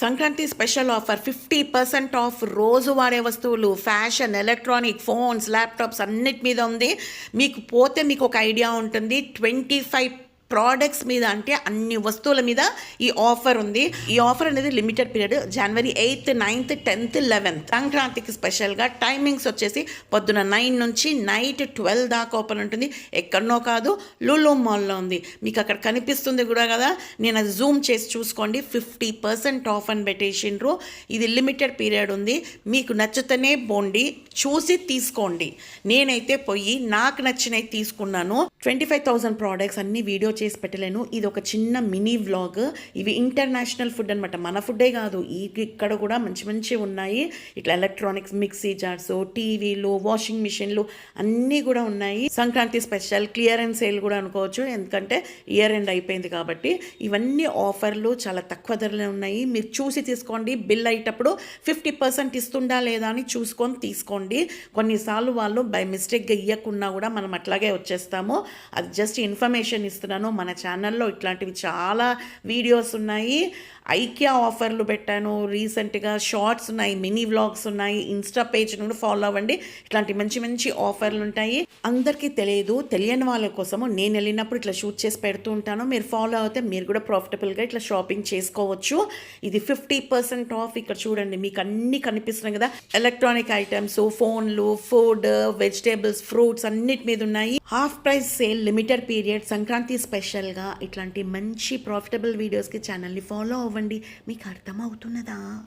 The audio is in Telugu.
Sankranti special offer fifty percent off రోజు వాడే వస్తువులు ఫ్యాషన్ ఎలక్ట్రానిక్ ఫోన్స్ ల్యాప్టాప్స్ అన్నిటి మీద ఉంది. మీకు పోతే మీకు ఒక ఐడియా ఉంటుంది. ట్వంటీ ఫైవ్ ప్రోడక్ట్స్ మీద అంటే అన్ని వస్తువుల మీద ఈ ఆఫర్ ఉంది. ఈ ఆఫర్ అనేది limited period January eighth ninth tenth eleventh సంక్రాంతికి స్పెషల్గా టైమింగ్స్ వచ్చేసి పొద్దున నైన్ నుంచి నైట్ ట్వెల్వ్ దాకా ఓపెన్ ఉంటుంది. ఎక్కడనో కాదు లూలూ మాల్లో ఉంది. మీకు అక్కడ కనిపిస్తుంది కూడా కదా. నేను అది జూమ్ చేసి చూసుకోండి. ఫిఫ్టీ పర్సెంట్ ఆఫ్ అని పెట్టేసిండ్రు. ఇది లిమిటెడ్ పీరియడ్ ఉంది. మీకు నచ్చితేనే బోండి చూసి తీసుకోండి. నేనైతే పోయి నాకు నచ్చినవి తీసుకున్నాను. ట్వంటీ ఫైవ్ థౌసండ్ ప్రోడక్ట్స్ అన్ని వీడియో చేసి పెట్టలేను. ఇది ఒక చిన్న మినీ వ్లాగ్ ఇవి ఇంటర్నేషనల్ ఫుడ్ అనమాట మన ఫుడ్డే కాదు. ఈ ఇక్కడ కూడా మంచి మంచి ఉన్నాయి. ఇట్లా ఎలక్ట్రానిక్స్ మిక్సీ జార్స్ టీవీలు వాషింగ్ మిషన్లు అన్నీ కూడా ఉన్నాయి. సంక్రాంతి స్పెషల్ క్లియరెన్స్ సేల్ కూడా అనుకోవచ్చు. ఎందుకంటే ఇయర్ ఎండ్ అయిపోయింది కాబట్టి ఇవన్నీ ఆఫర్లు చాలా తక్కువ ధరలో ఉన్నాయి. మీరు చూసి తీసుకోండి. బిల్ అయ్యేటప్పుడు ఫిఫ్టీ పర్సెంట్ ఇస్తుందా లేదా అని చూసుకొని తీసుకోండి. కొన్నిసార్లు వాళ్ళు బై మిస్టేక్గా ఇవ్వకున్నా కూడా మనం అట్లాగే వచ్చేస్తాము. అది జస్ట్ ఇన్ఫర్మేషన్ ఇస్తున్నాను. మన ఛానల్లో ఇట్లాంటివి చాలా వీడియోస్ ఉన్నాయి. ఐక్యా ఆఫర్లు పెట్టాను. రీసెంట్గా షార్ట్స్ ఉన్నాయి మినీ వ్లాగ్స్ ఉన్నాయి. ఇన్స్టా పేజ్ నుండి ఫాలో అవ్వండి. ఇట్లాంటి మంచి మంచి ఆఫర్లు ఉంటాయి. అందరికీ తెలియదు తెలియని వాళ్ళ కోసము నేను వెళ్ళినప్పుడు ఇట్లా షూట్ చేసి పెడుతూ ఉంటాను. మీరు ఫాలో అవుతే మీరు కూడా ప్రాఫిటబుల్గా ఇట్లా షాపింగ్ చేసుకోవచ్చు. ఇది ఫిఫ్టీ పర్సెంట్ ఆఫ్ ఇక్కడ చూడండి మీకు అన్ని కనిపిస్తున్నాయి కదా. ఎలక్ట్రానిక్ ఐటమ్స్ ఫోన్లు ఫుడ్ వెజిటేబుల్స్ ఫ్రూట్స్ అన్నిటి మీద ఉన్నాయి. Half price sale limited period Sankranti స్పెషల్గా ఇట్లాంటి మంచి ప్రాఫిటబుల్ వీడియోస్కి ఛానల్ని ఫాలో అవ్వండి. మీకు అర్థమవుతున్నదా?